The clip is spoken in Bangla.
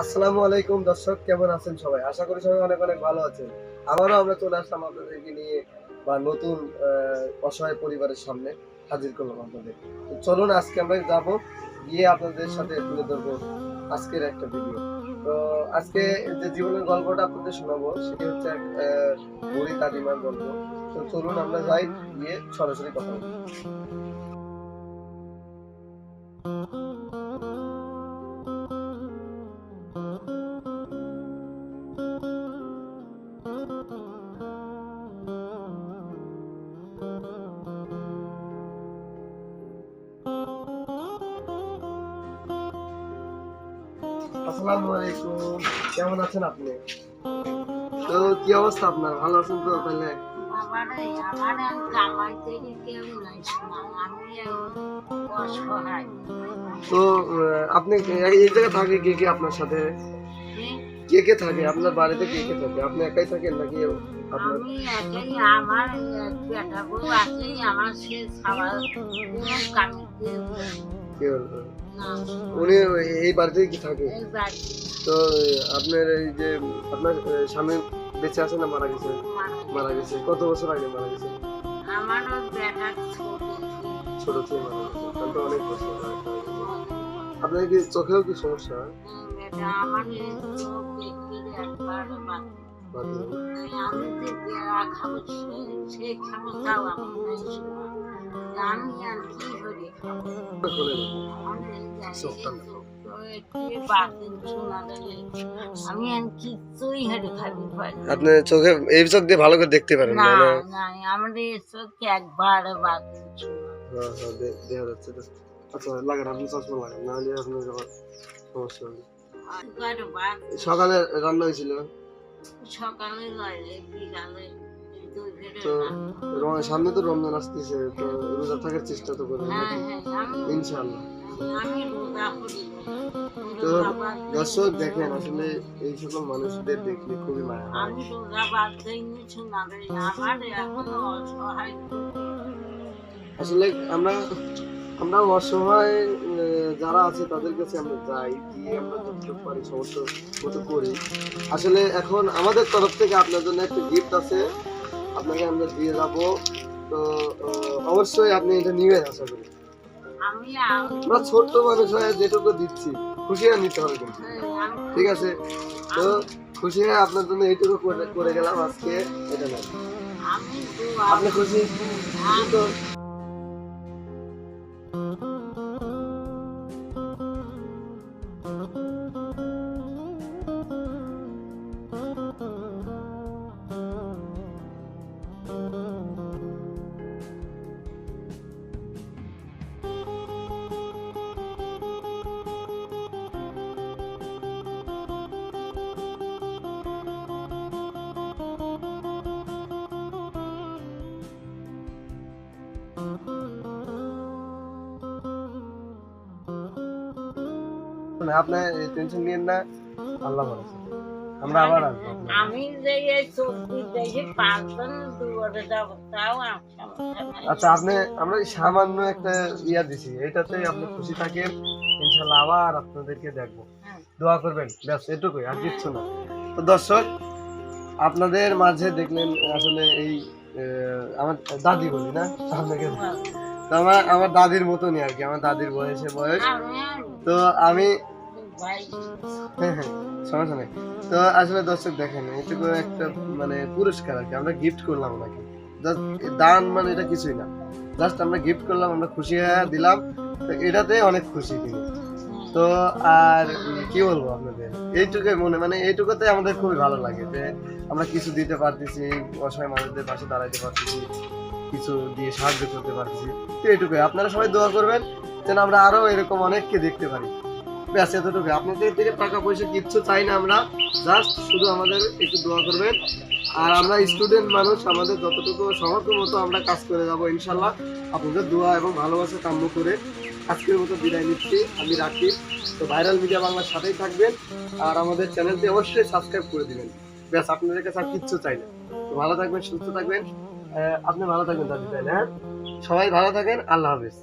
আসসালামু আলাইকুম দর্শক, কেমন আছেন সবাই? আশা করি সবাই অনেক অনেক ভালো আছেন। আবারও আমরা চলে আসলাম আপনাদেরকে নিয়ে বা নতুন অসহায় পরিবারের সামনে হাজির করলাম আপনাদের। তো চলুন, আজকে আমরা যাব গিয়ে আপনাদের সাথে তুলে ধরবো আজকের একটা ভিডিও তো আজকে যে জীবনের গল্পটা আপনাদের শোনাবো, সেটি হচ্ছে এক বুড়ি দাদিমার গল্প। তো চলুন, আমরা যাই গিয়ে সরাসরি কথা বলি। আসসালামু আলাইকুম। কেমন আছেন আপনি? তো কি অবস্থা আপনার? ভালো আছেন তো তাহলে? তো আপনি এই জায়গায় থাকে কে কে আপনার সাথে? কে? কে থাকে? আপনার বাড়িতে কে কে থাকে? আপনি একাই থাকেন নাকি আপনার? আমি একাই আমার বেটা বউ আছে আমার সে খাবার কেউ না উনি এই বাড়িতে কি থাকে? তো আপনার এই যে আপনার স্বামী বেঁচে আছে না মারা গেছে? মারা গেছে। কত বছর আগে মারা গেছে? আমারও ছোট থেকে মারা গেছে। তাহলে অনেক বছর। আপনার কি চোখেও কি সমস্যা? আমার? আমি যে খাব সেই খাব তাও আমার আমি আর কি করে খাব শোনেন, চোখটা আমি আর কিছুই হেঁটে খাবি পারি আপনি চোখে এই চোখ দিয়ে ভালো করে দেখতে পারেন না না না? না আমাদের চোখে একবার বাদ হ্যাঁ হ্যাঁ দেখা যাচ্ছে আচ্ছা লাগান আপনি চশমা লাগান না আপনার সমস্যা হবে। সকালে রান্না হয়েছিল? সকালে লয় বিকালে। তো সামনে তো রমজান আসতেছে তো রোজা থাকার চেষ্টা তো করবেন হ্যাঁ? হ্যাঁ ইনশাআল্লাহ। রোজা করি। তো। দর্শক দেখেন আসলে এই সকল মানুষদের দেখলে খুবই মায়া হয়। আসলে আমরা আমরা অসহায় যারা আছে তাদের কাছে আমরা যাই গিয়ে আমরা যতটুকু পারি সমস্ত মতো করি। আসলে এখন আমাদের তরফ থেকে আপনার জন্য একটা গিফট আছে। আপনাকে আমরা দিয়ে যাব। তো অবশ্যই আপনি এটা নিবেন আশা করি। আমরা ছোট্ট মানুষ হয়ে যেটুকু দিচ্ছি খুশি হয়ে নিতে হবে কিন্তু। ঠিক আছে? তো খুশি হয়ে আপনার জন্য এইটুকু করে- গেলাম আজকে। এটা না আপনি খুশি? তো। না, আপনি টেনশন নিয়েন না আল্লাহ ভালো। আমরা আবার আসব আমি যে এই দেখে পাঁচজন দুয়ারে যাব তাও। আচ্ছা আপনি আমরা সামান্য একটা ইয়া দিছি এটাতে আপনি খুশি থাকেন আবার আপনাদেরকে দেখব হ্যাঁ। দোয়া করবেন ব্যাস এটুকুই আর কিচ্ছু না তো দর্শক আপনাদের মাঝে দেখলেন আসলে এই আমার দাদি বলি না আপনাকে আমার আমার দাদির মতনই আর কি আমার দাদির বয়সে বয়স তো আমি হ্যাঁ হ্যাঁ সমস্যা নেই। তো আসলে দর্শক দেখেন একটা মানে পুরস্কার আর কি, আমরা গিফট করলাম ওনাকে। দান মানে এটা কিছুই না। জাস্ট আমরা গিফট করলাম, আমরা খুশি হয়ে দিলাম। এটাতে অনেক খুশি তিনি। তো আর কি বলব আপনাদের? এইটুকু মনে মানে এইটুকুতে আমাদের খুবই ভালো লাগে যে আমরা কিছু দিতে পারতেছি, অসহায় মানুষদের পাশে দাঁড়াইতে পারতেছি, কিছু দিয়ে সাহায্য করতে পারতেছি। তো এইটুকুই। আপনারা সবাই দোয়া করবেন যেন আমরা আরও এরকম অনেককে দেখতে পারি। ব্যাস এতটুকু আপনাদের থেকে টাকা পয়সা কিচ্ছু চাই না আমরা। জাস্ট শুধু আমাদের একটু দোয়া করবেন। আর আমরা স্টুডেন্ট মানুষ, আমাদের যতটুকু সমর্থ মতো আমরা কাজ করে যাব, ইনশাল্লাহ। আপনাদের দোয়া এবং ভালোবাসা কাম্য করে আজকের মতো বিদায় নিচ্ছি। আমি রাখি তো ভাইরাল মিডিয়া বাংলার সাথেই থাকবেন। আর আমাদের চ্যানেলটি অবশ্যই সাবস্ক্রাইব করে দিবেন। ব্যাস, আপনাদের কাছে আর কিচ্ছু চাই না। তো ভালো থাকবেন, সুস্থ থাকবেন। আপনি ভালো থাকবেন দাদি তাই না? সবাই ভালো থাকেন। আল্লাহ হাফিজ।